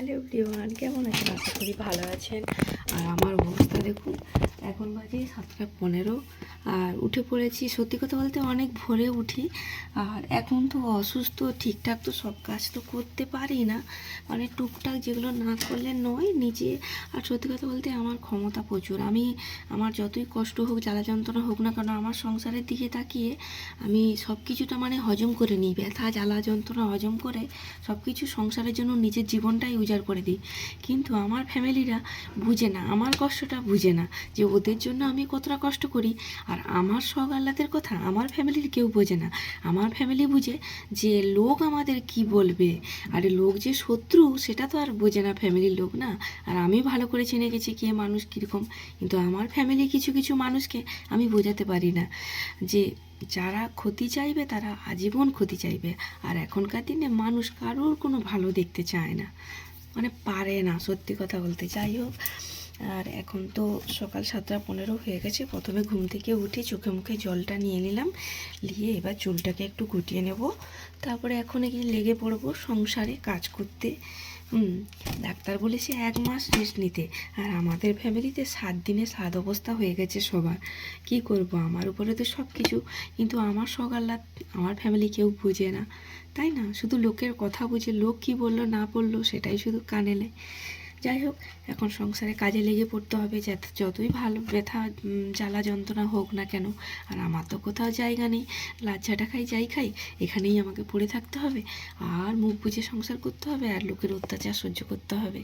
Hello everyone, কেমন আছেন? আশা করি ভালো আছেন। আর আমার অবস্থা দেখুন, এখন বাজে সাতটা পনেরো। আর উঠে পড়েছি, সত্যি কথা বলতে অনেক ভোরে উঠি। আর এখন তো অসুস্থ, ঠিকঠাক তো সব কাজ তো করতে পারি না। মানে টুকটাক যেগুলো না করলে নয় নিজে। আর সত্যি কথা বলতে আমার ক্ষমতা প্রচুর। আমি, আমার যতই কষ্ট হোক, জ্বালা যন্ত্রণা হোক না কেন, আমার সংসারের দিকে তাকিয়ে আমি সব কিছুটা মানে হজম করে নিই। ব্যথা, জ্বালা যন্ত্রণা হজম করে সব কিছু সংসারের জন্য নিজের জীবনটাই উজাড় করে দিই। কিন্তু আমার ফ্যামিলিরা বুঝে না, আমার কষ্টটা বুঝে না যে ওদের জন্য আমি কতটা কষ্ট করি। আর আমার শখ আহ্লাদের কথা আমার ফ্যামিলির কেউ বোঝে না। আমার ফ্যামিলি বুঝে যে লোক আমাদের কি বলবে। আর লোক যে শত্রু, সেটা তো আর বোঝে না ফ্যামিলির লোক না। আর আমি ভালো করে চিনে গেছি কে মানুষ কীরকম। কিন্তু আমার ফ্যামিলি কিছু কিছু মানুষকে আমি বোঝাতে পারি না যে যারা ক্ষতি চাইবে, তারা আজীবন ক্ষতি চাইবে। আর এখনকার দিনে মানুষ কারোর কোনো ভালো দেখতে চায় না। মানে পারে না, সত্যি কথা বলতে। যাই হোক, আর এখন তো সকাল সাতটা পনেরো হয়ে গেছে। প্রথমে ঘুম থেকে উঠে চোখে মুখে জলটা নিয়ে নিলাম, নিয়ে এবার চুলটাকে একটু গুটিয়ে নেব। তারপরে এখন গিয়ে লেগে পড়ব সংসারে কাজ করতে। হুম। ডাক্তার বলেছে এক মাস রেস্ট নিতে। আর আমাদের ফ্যামিলিতে সাত দিনে সাত অবস্থা হয়ে গেছে সবার। কি করব? আমার উপরে তো সব কিছু কিন্তু আমার সকাল্লা আমার ফ্যামিলি কেউ বুঝে না। তাই না? শুধু লোকের কথা বুঝে, লোক কি বলল, না বলল, সেটাই শুধু কানে নেয় যাই হোক, এখন সংসারে কাজে লেগে পড়তে হবে যাতে যতই ভালো ব্যথা জ্বালা যন্ত্রণা হোক না কেন, আর আমার তো কোথাও জায়গা নেই। লাচ্ছাটা খাই যাই খাই, এখানেই আমাকে পড়ে থাকতে হবে, আর মুখ বুঝে সংসার করতে হবে, আর লোকের অত্যাচার সহ্য করতে হবে।